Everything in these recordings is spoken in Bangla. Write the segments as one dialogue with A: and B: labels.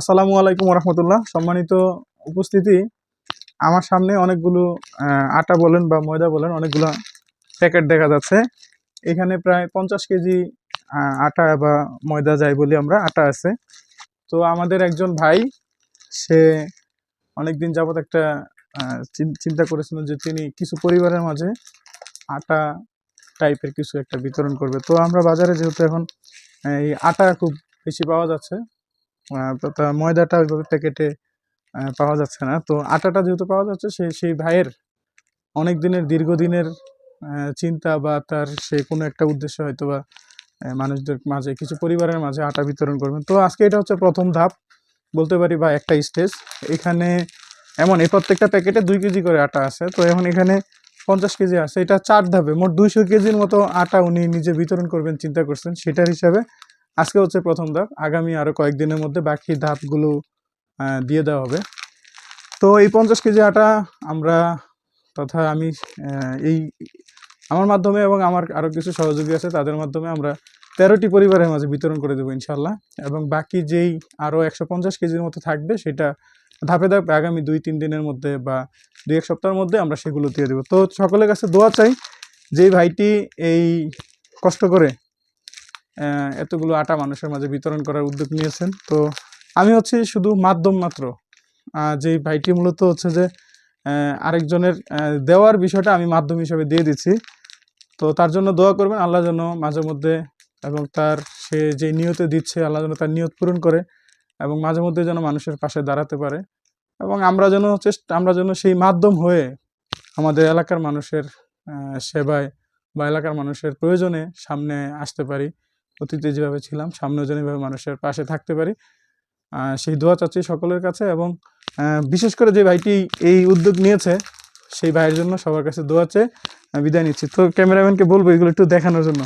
A: আসসালামু আলাইকুম রহমতুল্লাহ সম্মানিত উপস্থিতি। আমার সামনে অনেকগুলো আটা বলেন বা ময়দা বলেন, অনেকগুলো প্যাকেট দেখা যাচ্ছে। এখানে প্রায় পঞ্চাশ কেজি আটা বা ময়দা যাই বলি আমরা, আটা আছে। তো আমাদের একজন ভাই, সে অনেকদিন যাবত একটা চিন্তা করেছিলেন যে তিনি কিছু পরিবারের মাঝে আটা টাইপের কিছু একটা বিতরণ করবে। তো আমরা বাজারে যেহেতু এখন এই আটা খুব বেশি পাওয়া যাচ্ছে ময়দাটা ওইভাবে প্যাকেটে পাওয়া যাচ্ছে না। তো আটাটা যেহেতু পাওয়া যাচ্ছে, সে, সেই ভাইয়ের অনেক দিনের দীর্ঘদিনের চিন্তা বা তার সে কোনো একটা উদ্দেশ্য হয়তো বা মানুষদের মাঝে, কিছু পরিবারের মাঝে আটা বিতরণ করবেন। তো আজকে এটা হচ্ছে প্রথম ধাপ, বলতে পারি বা একটা স্টেজ। এখানে এমন, এই প্রত্যেকটা প্যাকেটে দুই কেজি করে আটা আছে। তো এখন এখানে পঞ্চাশ কেজি আছে। এটা চার ধাপে, মোট দুইশো কেজির মতো আটা উনি নিজে বিতরণ করবেন, চিন্তা করছেন। সেটার হিসাবে আজকে হচ্ছে প্রথম ধাপ। আগামী আরও কয়েকদিনের মধ্যে বাকি ধাপগুলো দিয়ে দেওয়া হবে। তো এই পঞ্চাশ কেজি আটা আমরা তথা আমি এই, আমার মাধ্যমে এবং আমার আরও কিছু সহযোগী আছে, তাদের মাধ্যমে আমরা তেরোটি পরিবারের মাঝে বিতরণ করে দেবো ইনশাল্লাহ এবং বাকি যেই আরও একশো পঞ্চাশ কেজির মতো থাকবে, সেটা ধাপে ধাপে আগামী দুই, তিন দিনের মধ্যে বা দুই, এক সপ্তাহের মধ্যে আমরা সেগুলো দিয়ে দেবো। তো সকলের কাছে দোয়া চাই যেই ভাইটি এই কষ্ট করে এতগুলো আটা মানুষের মাঝে বিতরণ করার উদ্যোগ নিয়েছেন। তো আমি হচ্ছে শুধু মাধ্যম মাত্র। যেই ভাইটি মূলত হচ্ছে যে আরেকজনের দেওয়ার বিষয়টা আমি মাধ্যম হিসেবে দিয়ে দিচ্ছি। তো তার জন্য দোয়া করবেন, আল্লাহ যেন মাঝে মধ্যে এবং তার সে যে নিয়তে দিচ্ছে, আল্লাহ যেন তার নিয়ত পূরণ করে এবং মাঝে মধ্যে যেন মানুষের পাশে দাঁড়াতে পারে। এবং আমরা যেন চেষ্টা, আমরা যেন সেই মাধ্যম হয়ে আমাদের এলাকার মানুষের সেবায় বা এলাকার মানুষের প্রয়োজনে সামনে আসতে পারি। অতীতে যেভাবে ছিলাম, সামনেও যেন এভাবে মানুষের পাশে থাকতে পারি। সেই দোয়া চাচ্ছি সকলের কাছে এবং বিশেষ করে যে ভাইটি এই উদ্যোগ নিয়েছে, সেই ভাইয়ের জন্য সবার কাছে দোয়া চেয়ে বিদায় নিচ্ছি। তো ক্যামেরাম্যানকে বলব এগুলো একটু দেখানোর জন্য।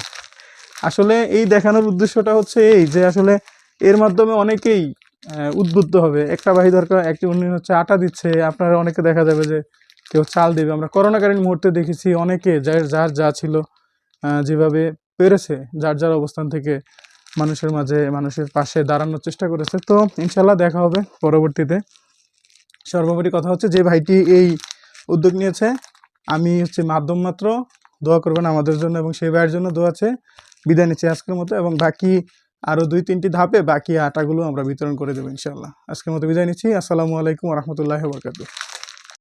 A: আসলে এই দেখানোর উদ্দেশ্যটা হচ্ছে এই যে আসলে এর মাধ্যমে অনেকেই উদ্বুদ্ধ হবে। একটা ভাই দরকার, একটি উনি হচ্ছে আটা দিচ্ছে। আপনারা অনেকে দেখা যাবে যে কেউ চাল দেবে। আমরা করোনাকালীন মুহূর্তে দেখেছি অনেকে যার যার যা ছিল যেভাবে পেরেছে, যার যার অবস্থান থেকে মানুষের মাঝে, মানুষের পাশে দাঁড়ানোর চেষ্টা করেছে। তো ইনশাল্লাহ দেখা হবে পরবর্তীতে। সর্বোপরি কথা হচ্ছে, যে ভাইটি এই উদ্যোগ নিয়েছে, আমি হচ্ছে মাধ্যম মাত্র দোয়া করবেন আমাদের জন্য এবং সেই ভাইয়ের জন্য দোয়া আছে। বিদায় নিচ্ছি আজকের মতো এবং বাকি আরও দুই, তিনটি ধাপে বাকি আটাগুলো আমরা বিতরণ করে দেবো ইনশাল্লাহ আজকের মতো বিদায় নিচ্ছি। আসসালামু আলাইকুম রহমতুল্লাহ বরকাতু